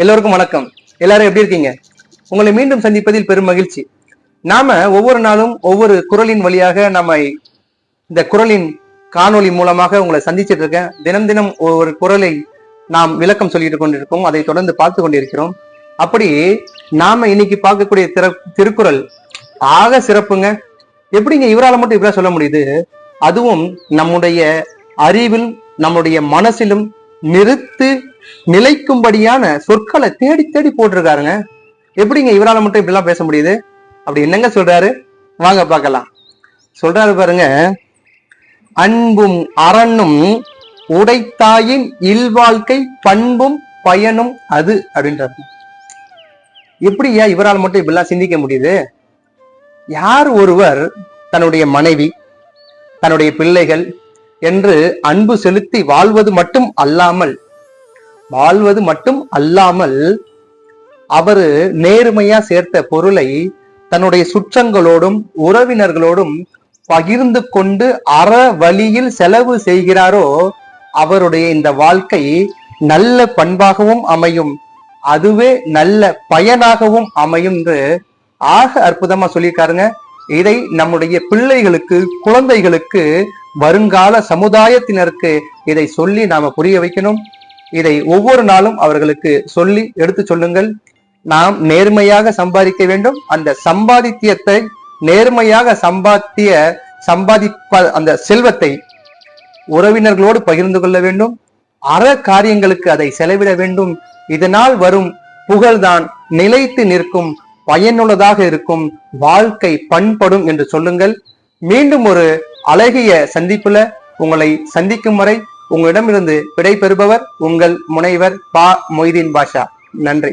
எல்லோருக்கும் வணக்கம். எல்லாரும் எப்படி இருக்கீங்க? உங்களை மீண்டும் சந்திப்பதில் பெரும் மகிழ்ச்சி. நாம ஒவ்வொரு நாளும் ஒவ்வொரு குரலின் வழியாக நம்ம இந்த குரலின் காணொளி மூலமாக உங்களை சந்திச்சிட்டு இருக்கேன். தினம் தினம் ஒவ்வொரு குரலை நாம் விளக்கம் சொல்லிட்டு கொண்டிருக்கோம். அதை தொடர்ந்து பார்த்து கொண்டிருக்கிறோம். அப்படி நாம இன்னைக்கு பார்க்கக்கூடிய திற திருக்குறள் ஆக சிறப்புங்க. எப்படிங்க? இவரால மட்டும் இப்படிலாம் சொல்ல முடியுது. அதுவும் நம்முடைய அறிவில் நம்முடைய மனசிலும் நிறுத்து நிலைக்கும்படியான சொற்களை தேடி தேடி போட்டிருக்காருங்க. எப்படிங்க இவரால் மட்டும் இப்படிலாம் பேச முடியுது? அப்படி என்னங்க சொல்றாரு? வாங்க பார்க்கலாம். சொல்றாரு பாருங்க. அன்பும் அரணும் உடைத்தாயின் இல்வாழ்க்கை பண்பும் பயனும் அது அப்படின்றாரு. எப்படியா இவரால் மட்டும் இப்படிலாம் சிந்திக்க முடியுது? யார் ஒருவர் தன்னுடைய மனைவி தன்னுடைய பிள்ளைகள் என்று அன்பு செலுத்தி வாழ்வது மட்டும் அல்லாமல் வாழ்வது மட்டும் அல்லாமல் அவரு நேர்மையா சேர்த்த பொருளை தன்னுடைய சுற்றங்களோடும் உறவினர்களோடும் பகிர்ந்து கொண்டு அற வழியில் செலவு செய்கிறாரோ அவருடைய இந்த வாழ்க்கை நல்ல பண்பாகவும் அமையும். அதுவே நல்ல பயனாகவும் அமையும் என்று ஆக அற்புதமா சொல்லியிருக்காருங்க. இதை நம்முடைய பிள்ளைகளுக்கு குழந்தைகளுக்கு வருங்கால சமுதாயத்தினருக்கு இதை சொல்லி நாம புரிய வைக்கணும். இதை ஒவ்வொரு நாளும் அவர்களுக்கு சொல்லி எடுத்து சொல்லுங்கள். நாம் நேர்மையாக சம்பாதிக்க வேண்டும். அந்த சம்பாதித்தியத்தை நேர்மையாக சம்பாத்திய சம்பாதிப்ப அந்த செல்வத்தை உறவினர்களோடு பகிர்ந்து கொள்ள வேண்டும். அற காரியங்களுக்கு அதை செலவிட வேண்டும். இதனால் வரும் புகழ்தான் நிலைத்து நிற்கும் பயனுள்ளதாக இருக்கும் வாழ்க்கை பண்படும் என்று சொல்லுங்கள். மீண்டும் ஒரு அழகிய சந்திப்புல உங்களை சந்திக்கும் வரை உங்களிடமிருந்து விடை பெறுபவர் உங்கள் முனைவர் பா மொய்தீன் பாஷா. நன்றி.